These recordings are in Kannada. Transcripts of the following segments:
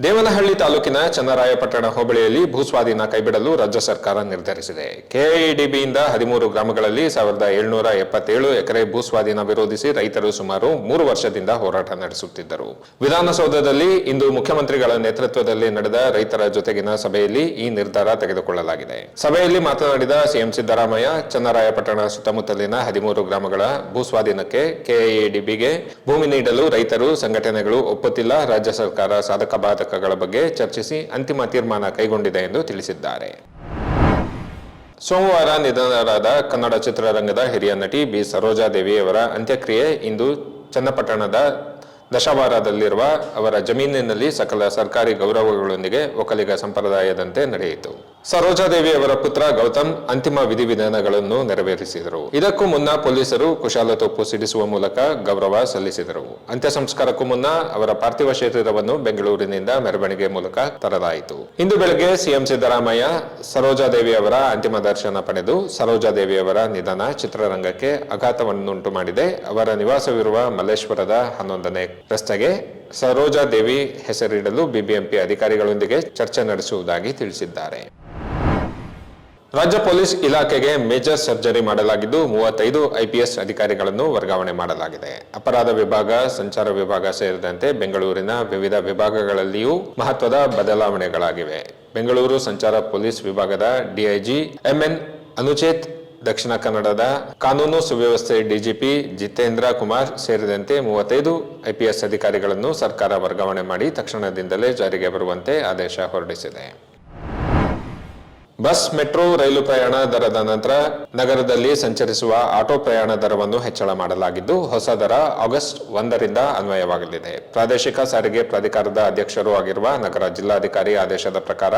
ದೇವನಹಳ್ಳಿ ತಾಲೂಕಿನ ಚನ್ನರಾಯಪಟ್ಟಣ ಹೋಬಳಿಯಲ್ಲಿ ಭೂಸ್ವಾಧೀನ ಕೈಬಿಡಲು ರಾಜ್ಯ ಸರ್ಕಾರ ನಿರ್ಧರಿಸಿದೆ. ಕೆಐಡಿಬಿಯಿಂದ ಹದಿಮೂರು ಗ್ರಾಮಗಳಲ್ಲಿ ಸಾವಿರದ ಏಳ್ನೂರ ಎಪ್ಪತ್ತೇಳು ಎಕರೆ ಭೂಸ್ವಾಧೀನ ವಿರೋಧಿಸಿ ರೈತರು ಸುಮಾರು ಮೂರು ವರ್ಷದಿಂದ ಹೋರಾಟ ನಡೆಸುತ್ತಿದ್ದರು. ವಿಧಾನಸೌಧದಲ್ಲಿ ಇಂದು ಮುಖ್ಯಮಂತ್ರಿಗಳ ನೇತೃತ್ವದಲ್ಲಿ ನಡೆದ ರೈತರ ಜೊತೆಗಿನ ಸಭೆಯಲ್ಲಿ ಈ ನಿರ್ಧಾರ ತೆಗೆದುಕೊಳ್ಳಲಾಗಿದೆ. ಸಭೆಯಲ್ಲಿ ಮಾತನಾಡಿದ ಸಿಎಂ ಸಿದ್ದರಾಮಯ್ಯ, ಚನ್ನರಾಯಪಟ್ಟಣ ಸುತ್ತಮುತ್ತಲಿನ ಹದಿಮೂರು ಗ್ರಾಮಗಳ ಭೂಸ್ವಾಧೀನಕ್ಕೆ ಕೆಐಎಡಿಬಿಗೆ ಭೂಮಿ ನೀಡಲು ರೈತರು ಸಂಘಟನೆಗಳು ಒಪ್ಪುತ್ತಿಲ್ಲ, ರಾಜ್ಯ ಸರ್ಕಾರ ಸಾಧಕ ಬಾಧಕಗಳ ಬಗ್ಗೆ ಚರ್ಚಿಸಿ ಅಂತಿಮ ತೀರ್ಮಾನ ಕೈಗೊಂಡಿದೆ ಎಂದು ತಿಳಿಸಿದ್ದಾರೆ. ಸೋಮವಾರ ನಿಧನರಾದ ಕನ್ನಡ ಚಿತ್ರರಂಗದ ಹಿರಿಯ ನಟಿ ಬಿ. ಸರೋಜಾದೇವಿಯವರ ಅಂತ್ಯಕ್ರಿಯೆ ಇಂದು ಚನ್ನಪಟ್ಟಣದ ದಶವಾರದಲ್ಲಿರುವ ಅವರ ಜಮೀನಿನಲ್ಲಿ ಸಕಲ ಸರ್ಕಾರಿ ಗೌರವಗಳೊಂದಿಗೆ ಒಕ್ಕಲಿಗ ಸಂಪ್ರದಾಯದಂತೆ ನಡೆಯಿತು. ಸರೋಜಾದೇವಿ ಅವರ ಪುತ್ರ ಗೌತಮ್ ಅಂತಿಮ ವಿಧಿವಿಧಾನಗಳನ್ನು ನೆರವೇರಿಸಿದರು. ಇದಕ್ಕೂ ಮುನ್ನ ಪೊಲೀಸರು ಕುಶಾಲ ತೋಪು ಸಿಡಿಸುವ ಮೂಲಕ ಗೌರವ ಸಲ್ಲಿಸಿದರು. ಅಂತ್ಯ ಸಂಸ್ಕಾರಕ್ಕೂ ಮುನ್ನ ಅವರ ಪಾರ್ಥಿವ ಶರೀರವನ್ನು ಬೆಂಗಳೂರಿನಿಂದ ಮೆರವಣಿಗೆ ಮೂಲಕ ತರಲಾಯಿತು. ಇಂದು ಬೆಳಗ್ಗೆ ಸಿಎಂ ಸಿದ್ದರಾಮಯ್ಯ ಸರೋಜಾದೇವಿಯವರ ಅಂತಿಮ ದರ್ಶನ ಪಡೆದು ಸರೋಜಾದೇವಿಯವರ ನಿಧನ ಚಿತ್ರರಂಗಕ್ಕೆ ಆಘಾತವನ್ನುಂಟು ಮಾಡಿದೆ. ಅವರ ನಿವಾಸವಿರುವ ಮಲ್ಲೇಶ್ವರದ ಹನ್ನೊಂದನೇ ರಸ್ತೆಗೆ ಸರೋಜಾದೇವಿ ಹೆಸರಿಡಲು ಬಿಬಿಎಂಪಿ ಅಧಿಕಾರಿಗಳೊಂದಿಗೆ ಚರ್ಚೆ ನಡೆಸುವುದಾಗಿ ತಿಳಿಸಿದ್ದಾರೆ. ರಾಜ್ಯ ಪೊಲೀಸ್ ಇಲಾಖೆಗೆ ಮೇಜರ್ ಸರ್ಜರಿ ಮಾಡಲಾಗಿದ್ದು ಮೂವತ್ತೈದು ಐಪಿಎಸ್ ಅಧಿಕಾರಿಗಳನ್ನು ವರ್ಗಾವಣೆ ಮಾಡಲಾಗಿದೆ. ಅಪರಾಧ ವಿಭಾಗ, ಸಂಚಾರ ವಿಭಾಗ ಸೇರಿದಂತೆ ಬೆಂಗಳೂರಿನ ವಿವಿಧ ವಿಭಾಗಗಳಲ್ಲಿಯೂ ಮಹತ್ವದ ಬದಲಾವಣೆಗಳಾಗಿವೆ. ಬೆಂಗಳೂರು ಸಂಚಾರ ಪೊಲೀಸ್ ವಿಭಾಗದ ಡಿಐಜಿ ಎಂಎನ್ ಅನುಚೇತ್, ದಕ್ಷಿಣ ಕನ್ನಡದ ಕಾನೂನು ಸುವ್ಯವಸ್ಥೆ ಡಿಜಿಪಿ ಜಿತೇಂದ್ರ ಕುಮಾರ್ ಸೇರಿದಂತೆ ಮೂವತ್ತೈದು ಐಪಿಎಸ್ ಅಧಿಕಾರಿಗಳನ್ನು ಸರ್ಕಾರ ವರ್ಗಾವಣೆ ಮಾಡಿ ತಕ್ಷಣದಿಂದಲೇ ಜಾರಿಗೆ ಬರುವಂತೆ ಆದೇಶ ಹೊರಡಿಸಿದೆ. ಬಸ್, ಮೆಟ್ರೋ, ರೈಲು ಪ್ರಯಾಣ ದರದ ನಂತರ ನಗರದಲ್ಲಿ ಸಂಚರಿಸುವ ಆಟೋ ಪ್ರಯಾಣ ದರವನ್ನು ಹೆಚ್ಚಳ ಮಾಡಲಾಗಿದ್ದು, ಹೊಸ ದರ ಆಗಸ್ಟ್ ಒಂದರಿಂದ ಅನ್ವಯವಾಗಲಿದೆ. ಪ್ರಾದೇಶಿಕ ಸಾರಿಗೆ ಪ್ರಾಧಿಕಾರದ ಅಧ್ಯಕ್ಷರೂ ಆಗಿರುವ ನಗರ ಜಿಲ್ಲಾಧಿಕಾರಿ ಆದೇಶದ ಪ್ರಕಾರ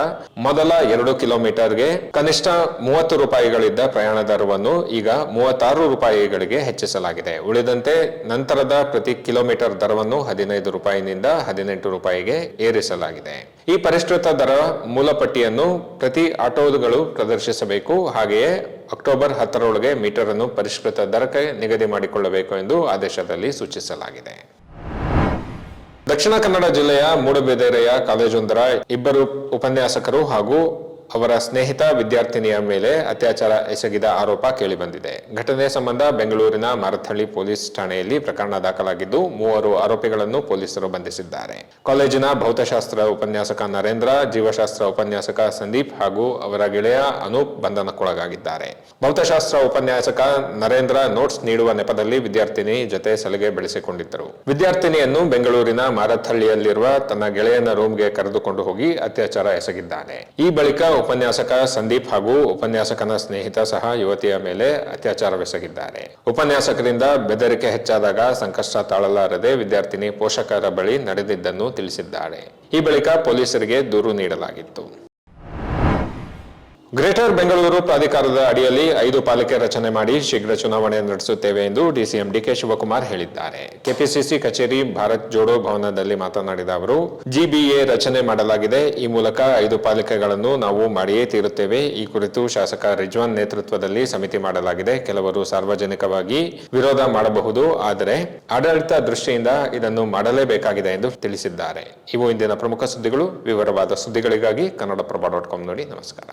ಮೊದಲ ಎರಡು ಕಿಲೋಮೀಟರ್ಗೆ ಕನಿಷ್ಠ ಮೂವತ್ತು ರೂಪಾಯಿಗಳಿದ್ದ ಪ್ರಯಾಣ ದರವನ್ನು ಈಗ ಮೂವತ್ತಾರು ರೂಪಾಯಿಗಳಿಗೆ ಹೆಚ್ಚಿಸಲಾಗಿದೆ. ಉಳಿದಂತೆ ನಂತರದ ಪ್ರತಿ ಕಿಲೋಮೀಟರ್ ದರವನ್ನು ಹದಿನೈದು ರೂಪಾಯಿನಿಂದ ಹದಿನೆಂಟು ರೂಪಾಯಿಗೆ ಏರಿಸಲಾಗಿದೆ. ಈ ಪರಿಷ್ಕೃತ ದರ ಮೂಲಪಟ್ಟಿಯನ್ನು ಪ್ರತಿ ಆಟೋಗಳು ಪ್ರದರ್ಶಿಸಬೇಕು. ಹಾಗೆಯೇ ಅಕ್ಟೋಬರ್ ಹತ್ತರೊಳಗೆ ಮೀಟರ್ ಅನ್ನು ಪರಿಷ್ಕೃತ ದರಕ್ಕೆ ನಿಗದಿ ಮಾಡಿಕೊಳ್ಳಬೇಕು ಎಂದು ಆದೇಶದಲ್ಲಿ ಸೂಚಿಸಲಾಗಿದೆ. ದಕ್ಷಿಣ ಕನ್ನಡ ಜಿಲ್ಲೆಯ ಮೂಡುಬಿದಿರೆಯ ಕಾಲೇಜೊಂದರ ಇಬ್ಬರು ಉಪನ್ಯಾಸಕರು ಹಾಗೂ ಅವರ ಸ್ನೇಹಿತ ವಿದ್ಯಾರ್ಥಿನಿಯ ಮೇಲೆ ಅತ್ಯಾಚಾರ ಎಸಗಿದ ಆರೋಪ ಕೇಳಿಬಂದಿದೆ. ಘಟನೆ ಸಂಬಂಧ ಬೆಂಗಳೂರಿನ ಮಾರಥಳ್ಳಿ ಪೊಲೀಸ್ ಠಾಣೆಯಲ್ಲಿ ಪ್ರಕರಣ ದಾಖಲಾಗಿದ್ದು, ಮೂವರು ಆರೋಪಿಗಳನ್ನು ಪೊಲೀಸರು ಬಂಧಿಸಿದ್ದಾರೆ. ಕಾಲೇಜಿನ ಭೌತಶಾಸ್ತ್ರ ಉಪನ್ಯಾಸಕ ನರೇಂದ್ರ, ಜೀವಶಾಸ್ತ್ರ ಉಪನ್ಯಾಸಕ ಸಂದೀಪ್ ಹಾಗೂ ಅವರ ಗೆಳೆಯ ಅನೂಪ್ ಬಂಧನಕ್ಕೊಳಗಾಗಿದ್ದಾರೆ. ಭೌತಶಾಸ್ತ್ರ ಉಪನ್ಯಾಸಕ ನರೇಂದ್ರ ನೋಟ್ಸ್ ನೀಡುವ ನೆಪದಲ್ಲಿ ವಿದ್ಯಾರ್ಥಿನಿ ಜೊತೆ ಸಲಿಗೆ ಬೆಳೆಸಿಕೊಂಡಿದ್ದರು. ವಿದ್ಯಾರ್ಥಿನಿಯನ್ನು ಬೆಂಗಳೂರಿನ ಮಾರಥಳ್ಳಿಯಲ್ಲಿರುವ ತನ್ನ ಗೆಳೆಯನ ರೂಮ್ಗೆ ಕರೆದುಕೊಂಡು ಹೋಗಿ ಅತ್ಯಾಚಾರ ಎಸಗಿದ್ದಾನೆ. ಈ ಬಳಿಕ ಉಪನ್ಯಾಸಕ ಸಂದೀಪ್ ಹಾಗೂ ಉಪನ್ಯಾಸಕನ ಸ್ನೇಹಿತ ಸಹ ಯುವತಿಯ ಮೇಲೆ ಅತ್ಯಾಚಾರವೆಸಗಿದ್ದಾರೆ ಉಪನ್ಯಾಸಕರಿಂದ ಬೆದರಿಕೆ ಹೆಚ್ಚಾದಾಗ ಸಂಕಷ್ಟ ತಾಳಲಾರದೆ ವಿದ್ಯಾರ್ಥಿನಿ ಪೋಷಕರ ಬಳಿ ನಡೆದಿದ್ದನ್ನು ತಿಳಿಸಿದ್ದಾರೆ. ಈ ಬಳಿಕ ಪೊಲೀಸರಿಗೆ ದೂರು ನೀಡಲಾಗಿತ್ತು. ಗ್ರೇಟರ್ ಬೆಂಗಳೂರು ಪ್ರಾಧಿಕಾರದ ಅಡಿಯಲ್ಲಿ ಐದು ಪಾಲಿಕೆ ರಚನೆ ಮಾಡಿ ಶೀಘ್ರ ಚುನಾವಣೆ ನಡೆಸುತ್ತೇವೆ ಎಂದು ಡಿಸಿಎಂ ಡಿಕೆ ಶಿವಕುಮಾರ್ ಹೇಳಿದ್ದಾರೆ. ಕೆಪಿಸಿಸಿ ಕಚೇರಿ ಭಾರತ್ ಜೋಡೋ ಭವನದಲ್ಲಿ ಮಾತನಾಡಿದ ಅವರು, ಜಿಬಿಎ ರಚನೆ ಮಾಡಲಾಗಿದೆ. ಈ ಮೂಲಕ ಐದು ಪಾಲಿಕೆಗಳನ್ನು ನಾವು ಮಾಡಿಯೇ ತೀರುತ್ತೇವೆ. ಈ ಕುರಿತು ಶಾಸಕ ರಿಜ್ವಾನ್ ನೇತೃತ್ವದಲ್ಲಿ ಸಮಿತಿ ಮಾಡಲಾಗಿದೆ. ಕೆಲವರು ಸಾರ್ವಜನಿಕವಾಗಿ ವಿರೋಧ ಮಾಡಬಹುದು. ಆದರೆ ಆಡಳಿತ ದೃಷ್ಟಿಯಿಂದ ಇದನ್ನು ಮಾಡಲೇಬೇಕಾಗಿದೆ ಎಂದು ತಿಳಿಸಿದ್ದಾರೆ. ಇವು ಇಂದಿನ ಪ್ರಮುಖ ಸುದ್ದಿಗಳು. ವಿವರವಾದ ಸುದ್ದಿಗಳಿಗಾಗಿ ಕನ್ನಡಪ್ರಭ ಡಾಟ್ ಕಾಮ್ ನೋಡಿ ನಮಸ್ಕಾರ.